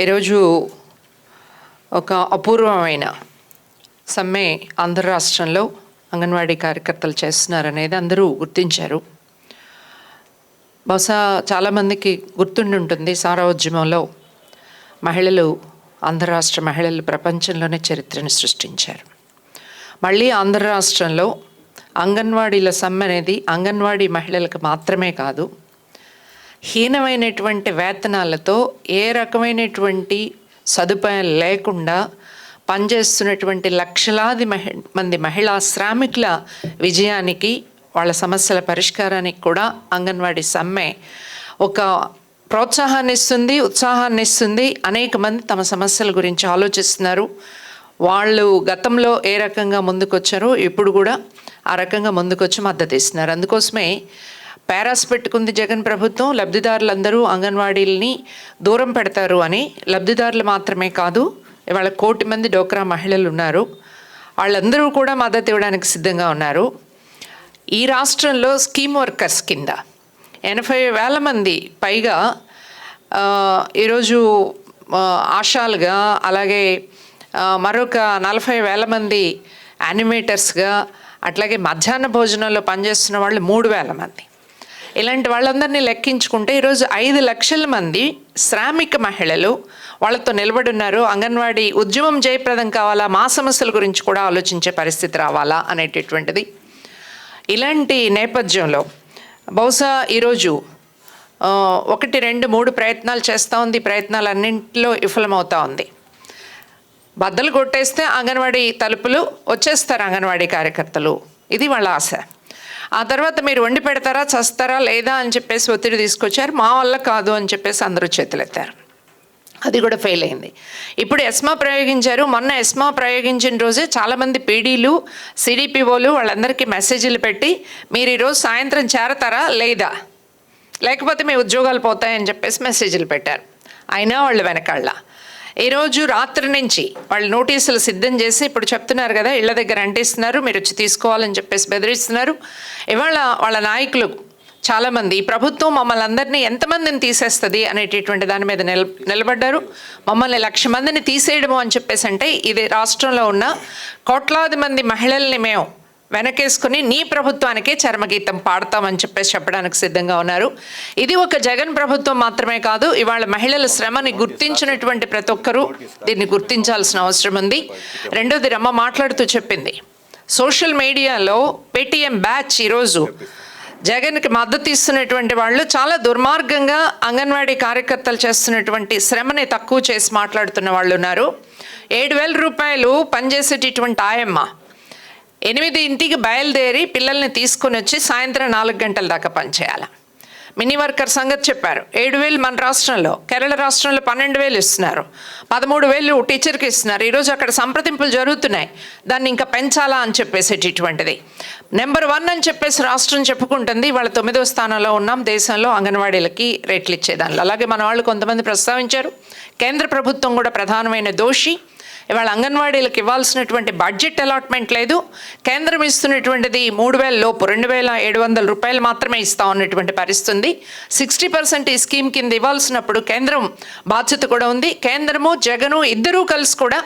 ఈరోజు ఒక అపూర్వమైన సమ్మె ఆంధ్ర రాష్ట్రంలో అంగన్వాడీ కార్యకర్తలు చేస్తున్నారనేది అందరూ గుర్తించారు. బహుశా చాలామందికి గుర్తుండి ఉంటుంది సారోద్యమంలో మహిళలు ఆంధ్ర రాష్ట్ర మహిళలు ప్రపంచంలోనే చరిత్రను సృష్టించారు. మళ్ళీ ఆంధ్ర రాష్ట్రంలో అంగన్వాడీల సమ్మె అనేది అంగన్వాడీ మహిళలకు మాత్రమే కాదు హీనమైనటువంటి వేతనాలతో ఏ రకమైనటువంటి సదుపాయాలు లేకుండా పనిచేస్తున్నటువంటి లక్షలాది మహి మంది మహిళా శ్రామికుల విజయానికి వాళ్ళ సమస్యల పరిష్కారానికి కూడా అంగన్వాడీ సమ్మె ఒక ప్రోత్సాహాన్ని ఇస్తుంది ఉత్సాహాన్ని ఇస్తుంది అనేక మంది తమ సమస్యల గురించి ఆలోచిస్తున్నారు. వాళ్ళు గతంలో ఏ రకంగా ముందుకొచ్చారో ఇప్పుడు కూడా ఆ రకంగా ముందుకొచ్చి మద్దతు ఇస్తున్నారు. అందుకోసమే పారాస్ పెట్టుకుంది జగన్ ప్రభుత్వం. లబ్ధిదారులందరూ అంగన్వాడీలని దూరం పెడతారు అని లబ్ధిదారులు మాత్రమే కాదు ఇవాళ కోటి మంది డోక్రా మహిళలు ఉన్నారు. వాళ్ళందరూ కూడా మద్దతు ఇవ్వడానికి సిద్ధంగా ఉన్నారు. ఈ రాష్ట్రంలో స్కీమ్ వర్కర్స్ కింద ఎనభై వేల మంది పైగా ఈరోజు ఆశాలుగా అలాగే మరొక నలభై వేల మంది యానిమేటర్స్గా అట్లాగే మధ్యాహ్న భోజనంలో పనిచేస్తున్న వాళ్ళు మూడు వేల మంది. ఇలాంటి వాళ్ళందరినీ లెక్కించుకుంటే ఈరోజు ఐదు లక్షల మంది శ్రామిక మహిళలు వాళ్ళతో నిలబడి ఉన్నారు. అంగన్వాడీ ఉద్యమం జయప్రదం కావాలా? మా సమస్యల గురించి కూడా ఆలోచించే పరిస్థితి రావాలా అనేటటువంటిది. ఇలాంటి నేపథ్యంలో బహుశా ఈరోజు ఒకటి రెండు మూడు ప్రయత్నాలు చేస్తూ ఉంది. ప్రయత్నాలన్నింటిలో విఫలమవుతా ఉంది. బద్దలు కొట్టేస్తే అంగన్వాడీ తలుపులు వచ్చేస్తారు అంగన్వాడీ కార్యకర్తలు. ఇది వాళ్ళ ఆశ. ఆ తర్వాత మీరు వండి పెడతారా చస్తారా లేదా అని చెప్పేసి ఒత్తిడి తీసుకొచ్చారు. మా వల్ల కాదు అని చెప్పేసి అందరూ చేతులెత్తారు. అది కూడా ఫెయిల్ అయింది. ఇప్పుడు ఎస్మా ప్రయోగించారు. మొన్న ఎస్మా ప్రయోగించిన రోజే చాలామంది పీడీలు సిడిపిఓలు వాళ్ళందరికీ మెసేజ్లు పెట్టి మీరు ఈరోజు సాయంత్రం చేరతారా లేదా? లేకపోతే మీ ఉద్యోగాలు పోతాయని చెప్పేసి మెసేజ్లు పెట్టారు. అయినా వాళ్ళు వెనకాళ్ళ ఈరోజు రాత్రి నుంచి వాళ్ళు నోటీసులు సిద్ధం చేసి ఇప్పుడు చెప్తున్నారు కదా ఇళ్ళ దగ్గర అంటిస్తున్నారు మీరు వచ్చి తీసుకోవాలని చెప్పేసి బెదిరిస్తున్నారు. ఇవాళ వాళ్ళ నాయకులు చాలామంది ఈ ప్రభుత్వం మమ్మల్ని అందరినీ ఎంతమందిని తీసేస్తుంది అనేటటువంటి దాని మీద నిల నిలబడ్డారు. మమ్మల్ని లక్ష మందిని తీసేయడము అని చెప్పేసి అంటే ఇది రాష్ట్రంలో ఉన్న కోట్లాది మంది మహిళల్ని మేము వెనకేసుకుని నీ ప్రభుత్వానికే చర్మగీతం పాడతామని చెప్పేసి చెప్పడానికి సిద్ధంగా ఉన్నారు. ఇది ఒక జగన్ ప్రభుత్వం మాత్రమే కాదు ఇవాళ మహిళల శ్రమని గుర్తించినటువంటి ప్రతి ఒక్కరూ దీన్ని గుర్తించాల్సిన అవసరం ఉంది. రెండోది రమ్మ మాట్లాడుతూ చెప్పింది సోషల్ మీడియాలో పేటీఎం బ్యాచ్ ఈరోజు జగన్కి మద్దతు ఇస్తున్నటువంటి వాళ్ళు చాలా దుర్మార్గంగా అంగన్వాడీ కార్యకర్తలు చేస్తున్నటువంటి శ్రమని తక్కువ చేసి మాట్లాడుతున్న వాళ్ళు ఉన్నారు. ఏడు వేల రూపాయలు పనిచేసేటటువంటి ఆయమ్మ ఎనిమిది ఇంటికి బయలుదేరి పిల్లల్ని తీసుకొని వచ్చి సాయంత్రం నాలుగు గంటల దాకా పనిచేయాలి. మినీ వర్కర్ సంగతి చెప్పారు. ఏడు వేలు మన రాష్ట్రంలో కేరళ రాష్ట్రంలో పన్నెండు వేలు ఇస్తున్నారు. పదమూడు వేలు టీచర్కి ఇస్తున్నారు. ఈరోజు అక్కడ సంప్రదింపులు జరుగుతున్నాయి. దాన్ని ఇంకా పెంచాలా అని చెప్పేసేటటువంటిది నెంబర్ వన్ అని చెప్పేసి రాష్ట్రం చెప్పుకుంటుంది. వాళ్ళ తొమ్మిదో స్థానంలో ఉన్నాం. దేశంలో అంగన్వాడీలకి రేట్లు ఇచ్చేదానిలో. అలాగే మన వాళ్ళు కొంతమంది ప్రస్తావించారు. కేంద్ర ప్రభుత్వం కూడా ప్రధానమైన దోషి. ఇవాళ అంగన్వాడీలకు ఇవ్వాల్సినటువంటి బడ్జెట్ అలాట్మెంట్ లేదు. కేంద్రం ఇస్తున్నటువంటిది మూడు వేల లోపు రెండు వేల ఏడు వందల రూపాయలు మాత్రమే ఇస్తా ఉన్నటువంటి పరిస్థితి ఉంది సిక్స్టీ పర్సెంట్ ఈ స్కీమ్ కింద ఇవ్వాల్సినప్పుడు కేంద్రం బాధ్యత కూడా ఉంది. కేంద్రము జగను ఇద్దరూ కలిసి కూడా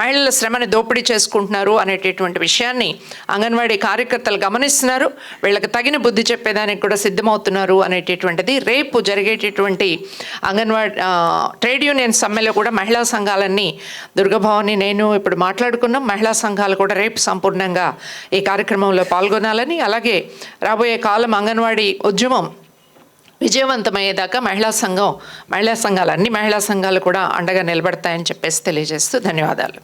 మహిళల శ్రమని దోపిడీ చేసుకుంటున్నారు అనేటటువంటి విషయాన్ని అంగన్వాడీ కార్యకర్తలు గమనిస్తున్నారు. వీళ్ళకి తగిన బుద్ధి చెప్పేదానికి కూడా సిద్ధమవుతున్నారు అనేటటువంటిది. రేపు జరిగేటటువంటి అంగన్వాడీ ట్రేడ్ యూనియన్ సమ్మెలో కూడా మహిళా సంఘాలన్నీ దుర్గభవాని నేను ఇప్పుడు మాట్లాడుకున్నాం మహిళా సంఘాలు కూడా రేపు సంపూర్ణంగా ఈ కార్యక్రమంలో పాల్గొనాలని అలాగే రాబోయే కాలం అంగన్వాడీ ఉద్యమం విజయవంతమయ్యేదాకా మహిళా సంఘం మహిళా సంఘాలు అన్ని మహిళా సంఘాలు కూడా అండగా నిలబడతాయని చెప్పేసి తెలియజేస్తూ ధన్యవాదాలు.